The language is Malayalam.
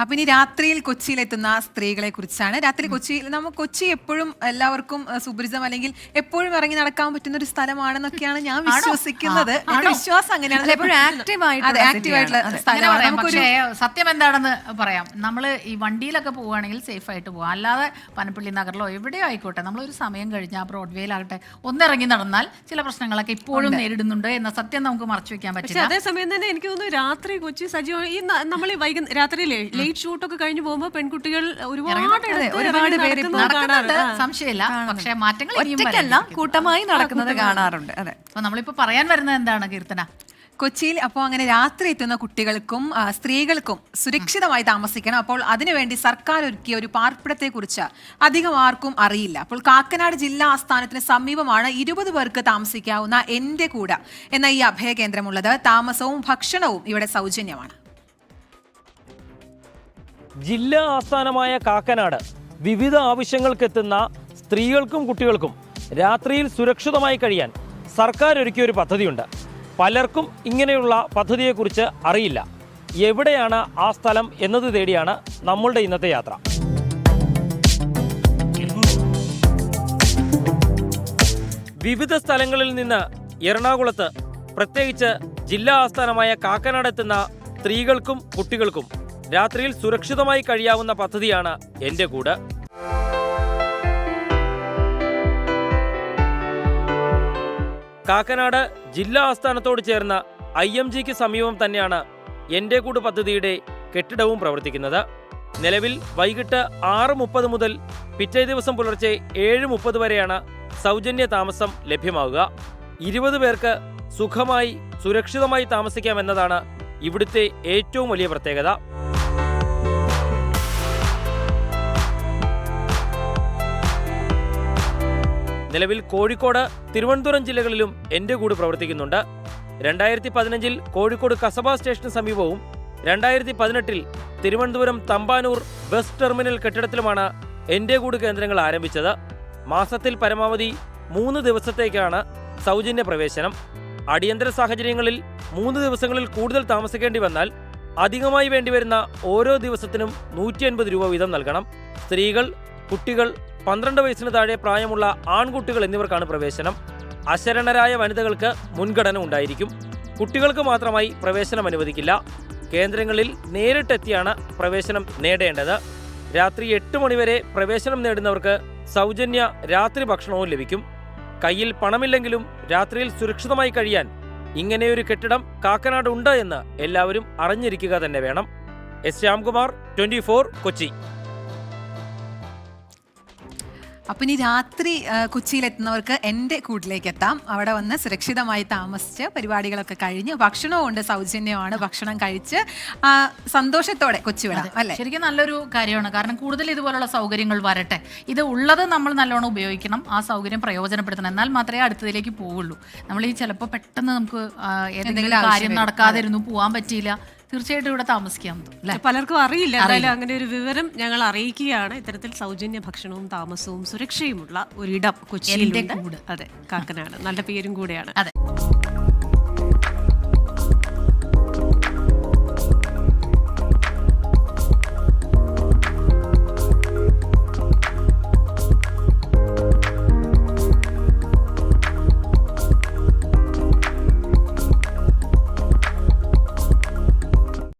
അപ്പൊ ഇനി രാത്രിയിൽ കൊച്ചിയിലെത്തുന്ന സ്ത്രീകളെ കുറിച്ചാണ്. രാത്രി കൊച്ചിയിൽ നമുക്ക് കൊച്ചി എപ്പോഴും എല്ലാവർക്കും സുപരിചിതം അല്ലെങ്കിൽ എപ്പോഴും ഇറങ്ങി നടക്കാൻ പറ്റുന്ന ഒരു സ്ഥലമാണെന്നൊക്കെയാണ് ഞാൻ വിശ്വസിക്കുന്നത്. എന്റെ വിശ്വാസം അങ്ങനെയാണ്. active ആയിട്ടുള്ള സ്ഥലമാണ്. പറയാം. നമുക്കൊരു പക്ഷേ സത്യം എന്താണെന്ന് പറയാം. നമ്മൾ ഈ വണ്ടിയിലൊക്കെ പോവുകയാണെങ്കിൽ സേഫ് ആയിട്ട് പോവാം. അല്ലാതെ പനപ്പള്ളി നഗറിലോ എവിടെയോ ആയിക്കോട്ടെ നമ്മൾ ഒരു സമയം കഴിഞ്ഞ് ആ ബ്രോഡ്വേയിലാകട്ടെ ഒന്നിറങ്ങി നടന്നാൽ ചില പ്രശ്നങ്ങളൊക്കെ ഇപ്പോഴും നേരിടുന്നുണ്ട് എന്ന സത്യം നമുക്ക് മറച്ചു വെക്കാൻ പക്ഷെ പറ്റില്ല. അതേസമയം തന്നെ എനിക്ക് തോന്നുന്നു രാത്രി കൊച്ചി സജീവം ഈ നമ്മൾ ഈ വൈകുന്ന രാത്രിയിലെ ലേറ്റ് ഷൂട്ടൊക്കെ കഴിഞ്ഞു പോകുമ്പോൾ പെൺകുട്ടികൾ ഒരുപാട് ഒരുപാട് പേര് നടക്കുന്നുണ്ട്. സംശയമില്ല. പക്ഷേ മാറ്റങ്ങൾ ഒറ്റയ്ക്കല്ല കൂട്ടമായി നടക്കുന്നത് കാണാറുണ്ട്. അതെ. അപ്പൊ നമ്മളിപ്പോ പറയാൻ വരുന്നത് എന്താണ് കീർത്തന? കൊച്ചിയിൽ അപ്പോൾ അങ്ങനെ രാത്രി എത്തുന്ന കുട്ടികൾക്കും സ്ത്രീകൾക്കും സുരക്ഷിതമായി താമസിക്കണം. അപ്പോൾ അതിനുവേണ്ടി സർക്കാർ ഒരുക്കിയ ഒരു പാർപ്പിടത്തെക്കുറിച്ച് അധികം ആർക്കും അറിയില്ല. അപ്പോൾ കാക്കനാട് ജില്ലാ ആസ്ഥാനത്തിന് സമീപമാണ് ഇരുപത് പേർക്ക് താമസിക്കാവുന്ന എന്റെ കൂട എന്ന ഈ അഭയ കേന്ദ്രമുള്ളത് താമസവും ഭക്ഷണവും ഇവിടെ സൗജന്യമാണ്. ജില്ലാ ആസ്ഥാനമായ കാക്കനാട് വിവിധ ആവശ്യങ്ങൾക്കെത്തുന്ന സ്ത്രീകൾക്കും കുട്ടികൾക്കും രാത്രിയിൽ സുരക്ഷിതമായി കഴിയാൻ സർക്കാർ ഒരുക്കിയ ഒരു പദ്ധതിയുണ്ട്. പലർക്കും ഇങ്ങനെയുള്ള പദ്ധതിയെക്കുറിച്ച് അറിയില്ല. എവിടെയാണ് ആ സ്ഥലം എന്നത് തേടിയാണ് നമ്മളുടെ ഇന്നത്തെ യാത്ര. വിവിധ സ്ഥലങ്ങളിൽ നിന്ന് എറണാകുളത്ത് പ്രത്യേകിച്ച് ജില്ലാ ആസ്ഥാനമായ കാക്കനാട് എത്തുന്ന സ്ത്രീകൾക്കും കുട്ടികൾക്കും രാത്രിയിൽ സുരക്ഷിതമായി കഴിയാവുന്ന പദ്ധതിയാണ് എന്റെ കൂട്. കാക്കനാട് ജില്ലാ ആസ്ഥാനത്തോട് ചേർന്ന ഐ എം ജിക്ക് സമീപം തന്നെയാണ് എന്റെ കൂട് പദ്ധതിയുടെ കെട്ടിടവും പ്രവർത്തിക്കുന്നത്. നിലവിൽ വൈകിട്ട് ആറ് മുപ്പത് മുതൽ പിറ്റേ ദിവസം പുലർച്ചെ ഏഴ് മുപ്പത് വരെയാണ് സൗജന്യ താമസം ലഭ്യമാവുക. ഇരുപത് പേർക്ക് സുഖമായി സുരക്ഷിതമായി താമസിക്കാമെന്നതാണ് ഇവിടുത്തെ ഏറ്റവും വലിയ പ്രത്യേകത. നിലവിൽ കോഴിക്കോട് തിരുവനന്തപുരം ജില്ലകളിലും എന്റെ കൂട് പ്രവർത്തിക്കുന്നുണ്ട്. രണ്ടായിരത്തി പതിനഞ്ചിൽ കോഴിക്കോട് കസബ സ്റ്റേഷന് സമീപവും രണ്ടായിരത്തി പതിനെട്ടിൽ തിരുവനന്തപുരം തമ്പാനൂർ ബസ് ടെർമിനൽ കെട്ടിടത്തിലുമാണ് എന്റെ കൂട് കേന്ദ്രങ്ങൾ ആരംഭിച്ചത്. മാസത്തിൽ പരമാവധി മൂന്ന് ദിവസത്തേക്കാണ് സൗജന്യ പ്രവേശനം. അടിയന്തര സാഹചര്യങ്ങളിൽ മൂന്ന് ദിവസങ്ങളിൽ കൂടുതൽ താമസിക്കേണ്ടി വന്നാൽ അധികമായി വേണ്ടിവരുന്ന ഓരോ ദിവസത്തിനും നൂറ്റി അൻപത് രൂപ വീതം നൽകണം. സ്ത്രീകൾ കുട്ടികൾ പന്ത്രണ്ട് വയസ്സിന് താഴെ പ്രായമുള്ള ആൺകുട്ടികൾ എന്നിവർക്കാണ് പ്രവേശനം. അശരണരായ വനിതകൾക്ക് മുൻഗണന ഉണ്ടായിരിക്കും. കുട്ടികൾക്ക് മാത്രമായി പ്രവേശനം അനുവദിക്കില്ല. കേന്ദ്രങ്ങളിൽ നേരിട്ടെത്തിയാണ് പ്രവേശനം നേടേണ്ടത്. രാത്രി എട്ട് മണിവരെ പ്രവേശനം നേടുന്നവർക്ക് സൗജന്യ രാത്രി ഭക്ഷണവും ലഭിക്കും. കയ്യിൽ പണമില്ലെങ്കിലും രാത്രിയിൽ സുരക്ഷിതമായി കഴിയാൻ ഇങ്ങനെയൊരു കെട്ടിടം കാക്കനാട് ഉണ്ട് എന്ന് എല്ലാവരും അറിഞ്ഞിരിക്കുക തന്നെ വേണം. S Shyamkumar twenty Kochi. അപ്പൊ ഇനി രാത്രി കൊച്ചിയിലെത്തുന്നവർക്ക് എന്റെ കൂട്ടിലേക്ക് എത്താം അവിടെ വന്ന് സുരക്ഷിതമായി താമസിച്ച് പരിപാടികളൊക്കെ കഴിഞ്ഞ് ഭക്ഷണവും ഉണ്ട് സൗജന്യമാണ് ഭക്ഷണം കഴിച്ച് സന്തോഷത്തോടെ കൊച്ചി വിടാം അല്ലേ? ശരിക്കും നല്ലൊരു കാര്യമാണ്. കാരണം കൂടുതൽ ഇതുപോലുള്ള സൗകര്യങ്ങൾ വരട്ടെ. ഇത് ഉള്ളത് നമ്മൾ നല്ലോണം ഉപയോഗിക്കണം ആ സൗകര്യം പ്രയോജനപ്പെടുത്തണം. എന്നാൽ മാത്രമേ അടുത്തതിലേക്ക് പോവുള്ളൂ. നമ്മൾ ഈ ചിലപ്പോൾ പെട്ടെന്ന് നമുക്ക് ഏതെങ്കിലും എന്തെങ്കിലും കാര്യം. നടക്കാതിരുന്നു പോകാൻ പറ്റിയില്ല. തീർച്ചയായിട്ടും ഇവിടെ താമസിക്കാം അല്ലേ? പലർക്കും അറിയില്ല. എന്തായാലും അങ്ങനെ ഒരു വിവരം ഞങ്ങൾ അറിയിക്കുകയാണ്. ഇത്തരത്തിൽ സൗജന്യ ഭക്ഷണവും താമസവും സുരക്ഷയുമുള്ള ഒരിടം കൊച്ചിയിലുണ്ട്. കൂട്. അതെ കാക്കനാട്. നല്ല പേരും കൂടെയാണ്. അതെ.